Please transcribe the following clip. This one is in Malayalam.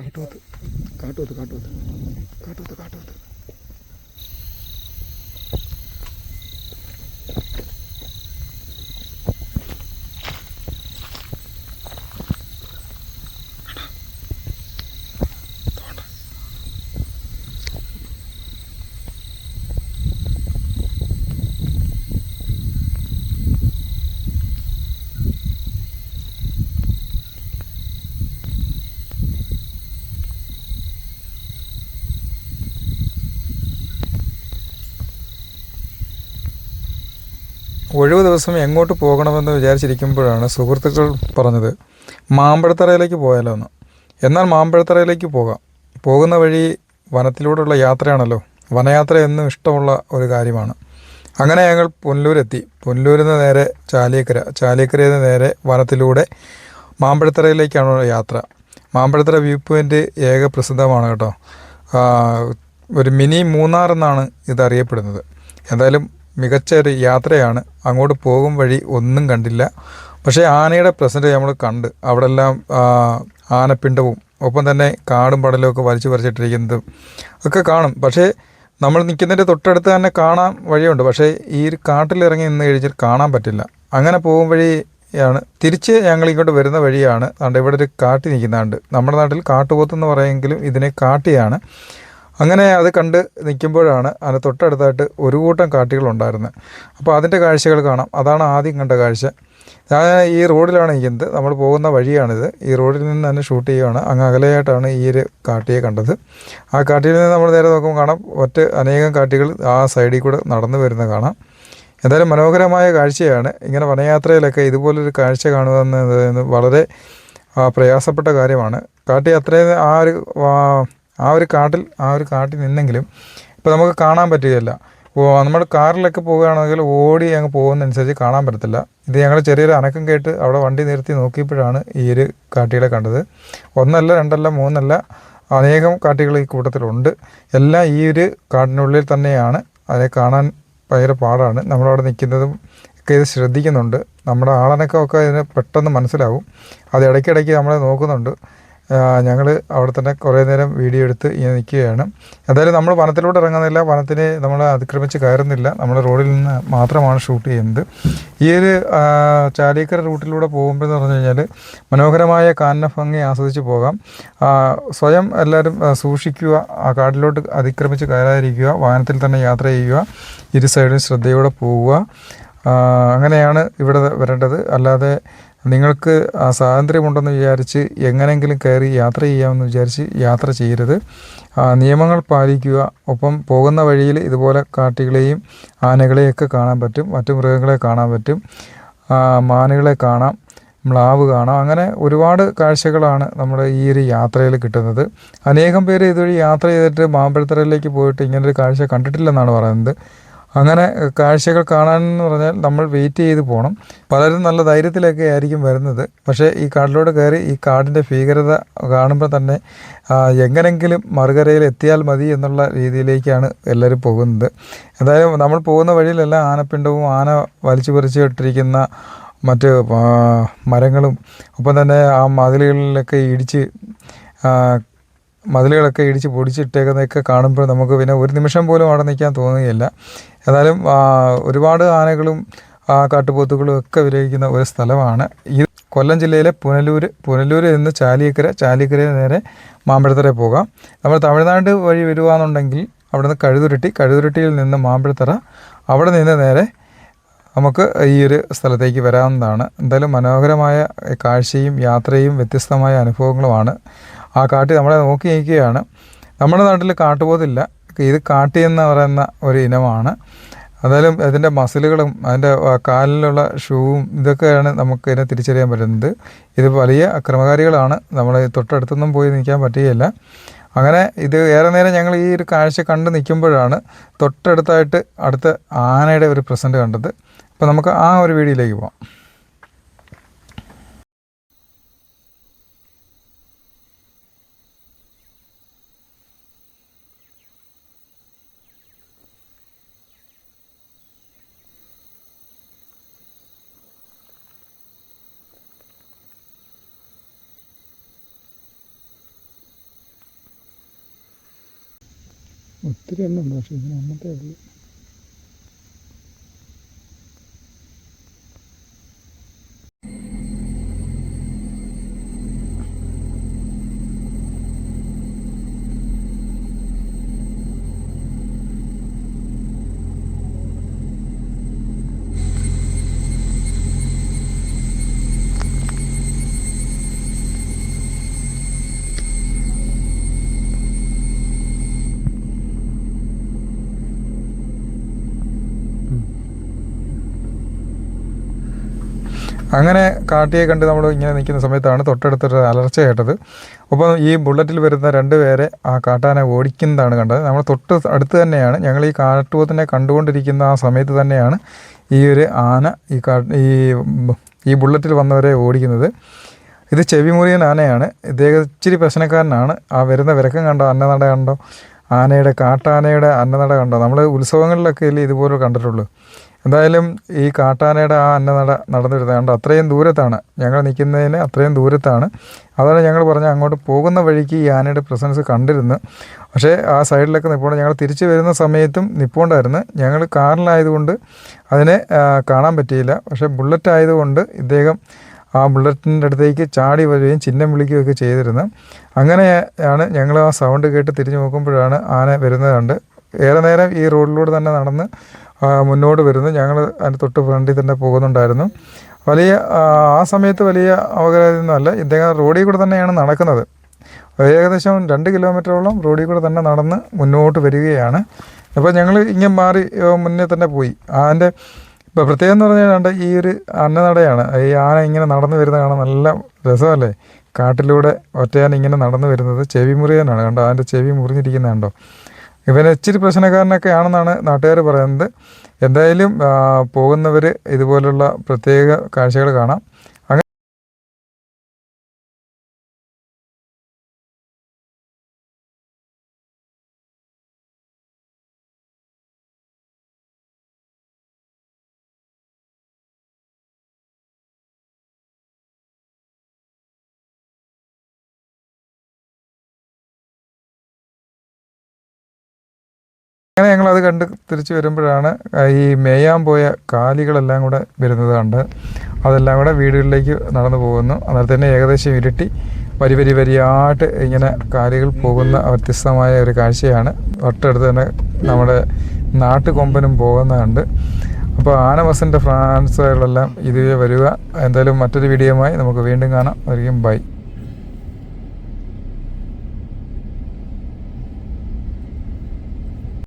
കാട്ടുപോത്ത് കാട്ടുപോത്ത് കാട്ടുപോത്ത് കാട്ടുപോത്ത് കാട്ടുപോത്ത് ഒഴിവ് ദിവസം എങ്ങോട്ട് പോകണമെന്ന് വിചാരിച്ചിരിക്കുമ്പോഴാണ് സുഹൃത്തുക്കൾ പറഞ്ഞത് മാമ്പഴത്തറയിലേക്ക് പോയാലോ എന്ന്. എന്നാൽ മാമ്പഴത്തറയിലേക്ക് പോകാം. പോകുന്ന വഴി വനത്തിലൂടെയുള്ള യാത്രയാണല്ലോ. വനയാത്ര എന്നും ഇഷ്ടമുള്ള ഒരു കാര്യമാണ്. അങ്ങനെ ഞങ്ങൾ പുനലൂരെത്തി. പുനലൂരിൽ നിന്ന് നേരെ ചാലിയക്കര. ചാലിയക്കരയിൽ നിന്ന് നേരെ വനത്തിലൂടെ മാമ്പഴത്തറയിലേക്കാണ് യാത്ര. മാമ്പഴത്തറ വ്യൂ പോയിന്റ് ഏക പ്രസിദ്ധമാണ് കേട്ടോ. ഒരു മിനി മൂന്നാർ എന്നാണ് ഇത് അറിയപ്പെടുന്നത് എന്തായാലും മികച്ച ഒരു യാത്രയാണ്. അങ്ങോട്ട് പോകും വഴി ഒന്നും കണ്ടില്ല. പക്ഷേ ആനയുടെ പ്രസന്റ് നമ്മൾ കണ്ട്. അവിടെ എല്ലാം ആനപ്പിണ്ടവും ഒപ്പം തന്നെ കാടും പടലും ഒക്കെ വലിച്ചു പറിച്ചിട്ടിരിക്കുന്നതും ഒക്കെ കാണും. പക്ഷേ നമ്മൾ നിൽക്കുന്നതിന്റെ തൊട്ടടുത്ത് തന്നെ കാണാൻ വഴിയുണ്ട്. പക്ഷേ ഈ ഒരു കാട്ടിലിറങ്ങി നിന്ന് കഴിഞ്ഞാൽ കാണാൻ പറ്റില്ല. അങ്ങനെ പോകും വഴിയാണ് തിരിച്ച് ഞങ്ങൾ ഇങ്ങോട്ട് വരുന്ന വഴിയാണ്. അതുകൊണ്ട് ഇവിടെ ഒരു കാട്ടി നിൽക്കുന്നുണ്ട്. നമ്മുടെ നാട്ടിൽ കാട്ടുപോത്ത് എന്ന് പറയുമെങ്കിലും ഇതിനെ കാട്ടിയാണ്. അങ്ങനെ അത് കണ്ട് നിൽക്കുമ്പോഴാണ് അതിന് തൊട്ടടുത്തായിട്ട് ഒരു കൂട്ടം കാട്ടികളുണ്ടായിരുന്നത് അപ്പോൾ അതിന്റെ കാഴ്ചകൾ കാണാം. അതാണ് ആദ്യം കണ്ട കാഴ്ച. ഞാൻ ഈ റോഡിലാണ് നിൽക്കുന്നത് നമ്മൾ പോകുന്ന വഴിയാണിത്. ഈ റോഡിൽ നിന്ന് തന്നെ ഷൂട്ട് ചെയ്യുകയാണ് അങ്ങ് അകലെയായിട്ടാണ് ഈ ഒരു കാട്ടിയെ കണ്ടത്. ആ കാട്ടിയിൽ നിന്ന് നമ്മൾ നേരെ നോക്കുമ്പോൾ കാണാം ഒറ്റ അനേകം കാട്ടികൾ ആ സൈഡിൽ കൂടെ നടന്നു വരുന്നത് കാണാം. എന്തായാലും മനോഹരമായ കാഴ്ചയാണ്. ഇങ്ങനെ വനയാത്രയിലൊക്കെ ഇതുപോലൊരു കാഴ്ച കാണുക എന്നത് വളരെ പ്രയാസപ്പെട്ട കാര്യമാണ്. കാട്ടി അത്രയും ആ ഒരു ആ, ഒരു കാട്ടിൽ ആ ഒരു കാട്ടിൽ നിന്നെങ്കിലും ഇപ്പോൾ നമുക്ക് കാണാൻ പറ്റുകയില്ല. ഓ നമ്മൾ കാറിലൊക്കെ പോവുകയാണെങ്കിൽ ഓടി അങ്ങ് പോകുന്നതനുസരിച്ച് കാണാൻ പറ്റത്തില്ല. ഇത് ഞങ്ങൾ ചെറിയൊരു അനക്കം കേട്ട് അവിടെ വണ്ടി നിർത്തി നോക്കിയപ്പോഴാണ് ഈ ഒരു കാട്ടികളെ കണ്ടത്. ഒന്നല്ല രണ്ടല്ല മൂന്നല്ല അനേകം കാട്ടികൾ ഈ കൂട്ടത്തിലുണ്ട്. എല്ലാം ഈ ഒരു കാട്ടിനുള്ളിൽ തന്നെയാണ്. അതിനെ കാണാൻ ഭയങ്കര പാടാണ്. നമ്മളവിടെ നിൽക്കുന്നതും ഒക്കെ ഇത് ശ്രദ്ധിക്കുന്നുണ്ട്. നമ്മുടെ ആളനക്കമൊക്കെ ഇതിന് പെട്ടെന്ന് മനസ്സിലാവും. അത് ഇടയ്ക്കിടയ്ക്ക് നമ്മളെ നോക്കുന്നുണ്ട്. ഞങ്ങൾ അവിടെ തന്നെ കുറേ നേരം വീഡിയോ എടുത്ത് ഇങ്ങനെ നിൽക്കുകയാണ്. എന്തായാലും നമ്മൾ വനത്തിലൂടെ ഇറങ്ങുന്നില്ല. വനത്തിനെ നമ്മൾ അതിക്രമിച്ച് കയറുന്നില്ല. നമ്മൾ റോഡിൽ നിന്ന് മാത്രമാണ് ഷൂട്ട് ചെയ്യുന്നത്. ഈ ഒരു ചാലിയക്കര റൂട്ടിലൂടെ പോകുമ്പോൾ എന്ന് പറഞ്ഞു കഴിഞ്ഞാൽ മനോഹരമായ കാനന ഭംഗി ആസ്വദിച്ച് പോകാം. സ്വയം എല്ലാവരും സൂക്ഷിക്കുക ആ കാട്ടിലോട്ട് അതിക്രമിച്ച് കയറാതിരിക്കുക വാഹനത്തിൽ തന്നെ യാത്ര ചെയ്യുക ഇരു സൈഡിൽ ശ്രദ്ധയോടെ പോവുക. അങ്ങനെയാണ് ഇവിടെ വരേണ്ടത്. അല്ലാതെ നിങ്ങൾക്ക് ആ സ്വാതന്ത്ര്യമുണ്ടെന്ന് വിചാരിച്ച് എങ്ങനെയെങ്കിലും കയറി യാത്ര ചെയ്യാമെന്ന് വിചാരിച്ച് യാത്ര ചെയ്യരുത്. നിയമങ്ങൾ പാലിക്കുക. ഒപ്പം പോകുന്ന വഴിയിൽ ഇതുപോലെ കാട്ടികളെയും ആനകളെയൊക്കെ കാണാൻ പറ്റും. മറ്റു മൃഗങ്ങളെ കാണാൻ പറ്റും. മാനുകളെ കാണാം. മ്ലാവ് കാണാം. അങ്ങനെ ഒരുപാട് കാഴ്ചകളാണ് നമ്മുടെ ഈ ഒരു യാത്രയിൽ കിട്ടുന്നത്. അനേകം പേര് ഇതുവഴി യാത്ര ചെയ്തിട്ട് മാമ്പഴത്തറയിലേക്ക് പോയിട്ട് ഇങ്ങനൊരു കാഴ്ച കണ്ടിട്ടില്ലെന്നാണ് പറയുന്നത്. അങ്ങനെ കാഴ്ചകൾ കാണാൻ എന്ന് പറഞ്ഞാൽ നമ്മൾ വെയിറ്റ് ചെയ്ത് പോകണം പലരും നല്ല ധൈര്യത്തിലൊക്കെ ആയിരിക്കും വരുന്നത്. പക്ഷേ ഈ കാട്ടിലൂടെ കയറി ഈ കാടിന്റെ ഭീകരത കാണുമ്പോൾ തന്നെ എങ്ങനെങ്കിലും മറുകരയിൽ എത്തിയാൽ മതി എന്നുള്ള രീതിയിലേക്കാണ് എല്ലാവരും പോകുന്നത്. എന്തായാലും നമ്മൾ പോകുന്ന വഴിയിലെല്ലാം ആനപ്പിണ്ടവും ആന വലിച്ചു പറിച്ചു ഇട്ടിരിക്കുന്ന മറ്റ് മരങ്ങളും ഒപ്പം തന്നെ ആ മതിലുകളിലൊക്കെ ഇടിച്ച് മതിലുകളൊക്കെ ഇടിച്ച് പൊടിച്ചിട്ടേക്കുന്നതൊക്കെ കാണുമ്പോൾ നമുക്ക് പിന്നെ ഒരു നിമിഷം പോലും അവിടെ നിൽക്കാൻ തോന്നുകയില്ല. ഏതായാലും ഒരുപാട് ആനകളും കാട്ടുപോത്തുകളും ഒക്കെ വിലയിക്കുന്ന ഒരു സ്ഥലമാണ്. ഈ കൊല്ലം ജില്ലയിലെ പുനലൂർ പുനലൂർ നിന്ന് ചാലിയക്കര ചാലിയക്കരയിൽ നേരെ മാമ്പഴത്തറ പോകാം. നമ്മൾ തമിഴ്നാട് വഴി വരുവാന്നുണ്ടെങ്കിൽ അവിടെ നിന്ന് കഴുതുരുട്ടി കഴുതുരുട്ടിയിൽ നിന്ന് മാമ്പഴത്തറ അവിടെ നിന്ന് നേരെ നമുക്ക് ഈ ഒരു സ്ഥലത്തേക്ക് വരാവുന്നതാണ്. എന്തായാലും മനോഹരമായ കാഴ്ചയും യാത്രയും വ്യത്യസ്തമായ അനുഭവങ്ങളുമാണ് ആ കാട്ടി നമ്മളെ നോക്കി നിൽക്കുകയാണ് നമ്മുടെ നാട്ടിൽ കാട്ടുപോതില്ല ഇത് കാട്ടി എന്ന് പറയുന്ന ഒരു ഇനമാണ്. എന്തായാലും അതിന്റെ മസിലുകളും അതിന്റെ കാലിലുള്ള ഷൂവും ഇതൊക്കെയാണ് നമുക്ക് ഇതിനെ തിരിച്ചറിയാൻ പറ്റുന്നത്. ഇത് വലിയ അക്രമകാരികളാണ്. നമ്മൾ തൊട്ടടുത്തൊന്നും പോയി നിൽക്കാൻ പറ്റുകയില്ല. അങ്ങനെ ഇത് ഏറെ നേരം ഞങ്ങൾ ഈ ഒരു കാഴ്ച കണ്ട് നിൽക്കുമ്പോഴാണ് തൊട്ടടുത്തായിട്ട് അടുത്ത ആനയുടെ ഒരു പ്രസന്റ് കണ്ടത്. അപ്പോൾ നമുക്ക് ആ ഒരു വീഡിയോയിലേക്ക് പോകാം ഒത്തിരി എണ്ണം പക്ഷേ ഇതിന് ഒന്നത്തെ ഉള്ളൂ അങ്ങനെ കാട്ടിയെ കണ്ട് നമ്മൾ ഇങ്ങനെ നിൽക്കുന്ന സമയത്താണ് തൊട്ടടുത്തൊരു അലർച്ച കേട്ടത്. അപ്പോൾ ഈ ബുള്ളറ്റിൽ വരുന്ന രണ്ട് പേരെ ആ കാട്ടാന ഓടിക്കുന്നതാണ് കണ്ടത്. നമ്മൾ തൊട്ട് അടുത്ത് തന്നെയാണ്. ഞങ്ങൾ ഈ കാട്ടുപോത്തിനെ കണ്ടുകൊണ്ടിരിക്കുന്ന ആ സമയത്ത് തന്നെയാണ് ഈ ഒരു ആന ഈ കാ ഈ ഈ ബുള്ളറ്റിൽ വന്നവരെ ഓടിക്കുന്നത്. ഇത് ചെവിമുറിയൻ ആനയാണ്. ഇദ്ദേഹം ഇച്ചിരി പ്രശ്നക്കാരനാണ്. ആ വരുന്ന വിരക്കം കണ്ടോ അന്നനട കണ്ടോ? ആനയുടെ കാട്ടാനയുടെ അന്നനട കണ്ടോ? നമ്മൾ ഉത്സവങ്ങളിലൊക്കെ അല്ലേ ഇതുപോലെ കണ്ടിട്ടുള്ളൂ. എന്തായാലും ഈ കാട്ടാനയുടെ ആ അന്നനട നടന്നു വരുന്നത് കണ്ടോ അത്രയും ദൂരത്താണ്. ഞങ്ങൾ നിൽക്കുന്നതിന് അത്രയും ദൂരത്താണ്. അതാണ് ഞങ്ങൾ പറഞ്ഞ അങ്ങോട്ട് പോകുന്ന വഴിക്ക് ഈ ആനയുടെ പ്രസൻസ് കണ്ടിരുന്നു പക്ഷേ ആ സൈഡിലൊക്കെ നിൽപ്പോൾ ഞങ്ങൾ തിരിച്ചു വരുന്ന സമയത്തും നിൽപ്പോണ്ടായിരുന്നു ഞങ്ങൾ കാറിലായതുകൊണ്ട് അതിനെ കാണാൻ പറ്റിയില്ല. പക്ഷേ ബുള്ളറ്റ് ആയതുകൊണ്ട് ഇദ്ദേഹം ആ ബുള്ളറ്റിന്റെ അടുത്തേക്ക് ചാടി വരികയും ചിഹ്നം വിളിക്കുകയൊക്കെ ചെയ്തിരുന്നു. അങ്ങനെയാണ് ഞങ്ങൾ ആ സൗണ്ട് കേട്ട് തിരിഞ്ഞു നോക്കുമ്പോഴാണ് ആന വരുന്നത് കണ്ട്. ഏറെ നേരം ഈ റോഡിലൂടെ തന്നെ നടന്ന് മുന്നോട്ട് വരുന്നു. ഞങ്ങൾ അതിന് തൊട്ട് ഫ്രണ്ടിൽ തന്നെ പോകുന്നുണ്ടായിരുന്നു. വലിയ ആ, സമയത്ത് വലിയ അപകടമൊന്നുമല്ല ഇദ്ദേഹം റോഡിൽ കൂടെ തന്നെയാണ് നടക്കുന്നത്. ഏകദേശം രണ്ട് കിലോമീറ്ററോളം റോഡിൽ കൂടെ തന്നെ നടന്ന് മുന്നോട്ട് വരികയാണ്. അപ്പോൾ ഞങ്ങൾ ഇങ്ങനെ മാറി മുന്നേ തന്നെ പോയി. അതിന്റെ ഇപ്പോൾ പ്രത്യേകം എന്ന് പറഞ്ഞാൽ കണ്ട ഈ ഒരു അന്നനടയാണ്. ഈ ആന ഇങ്ങനെ നടന്നു വരുന്ന കാണാൻ നല്ല രസമല്ലേ? കാട്ടിലൂടെ ഒറ്റയാൻ ഇങ്ങനെ നടന്നു വരുന്നത് ചെവി മുറിയാനാണ്. കണ്ടോ? അതിന്റെ ചെവി മുറിഞ്ഞിരിക്കുന്നത് കണ്ടോ ഇവന് ഇച്ചിരി പ്രശ്നക്കാരനൊക്കെ ആണെന്നാണ് നാട്ടുകാർ പറയുന്നത്. എന്തായാലും പോകുന്നവർ ഇതുപോലുള്ള പ്രത്യേക കാഴ്ചകൾ കാണാം. അങ്ങനെ ഞങ്ങൾ അത് കണ്ട് തിരിച്ചു വരുമ്പോഴാണ് ഈ മേയാൻ പോയ കാലികളെല്ലാം കൂടെ വരുന്നത് കണ്ട് അതെല്ലാം കൂടെ വീടുകളിലേക്ക് നടന്നു പോകുന്നു. അന്നേരം തന്നെ ഏകദേശം ഇരുട്ടി. വരി വരി വരിയായിട്ട് ഇങ്ങനെ കാലികൾ പോകുന്ന വ്യത്യസ്തമായ ഒരു കാഴ്ചയാണ്. തൊട്ടടുത്ത് തന്നെ നമ്മുടെ നാട്ടുകൊമ്പനും പോകുന്നതുണ്ട് അപ്പോൾ ആനബസിന്റെ ഫ്രാൻസുകളെല്ലാം ഇതുവരെ വരിക. എന്തായാലും മറ്റൊരു വീഡിയോയുമായി നമുക്ക് വീണ്ടും കാണാം. ഒരിക്കലും ബൈ.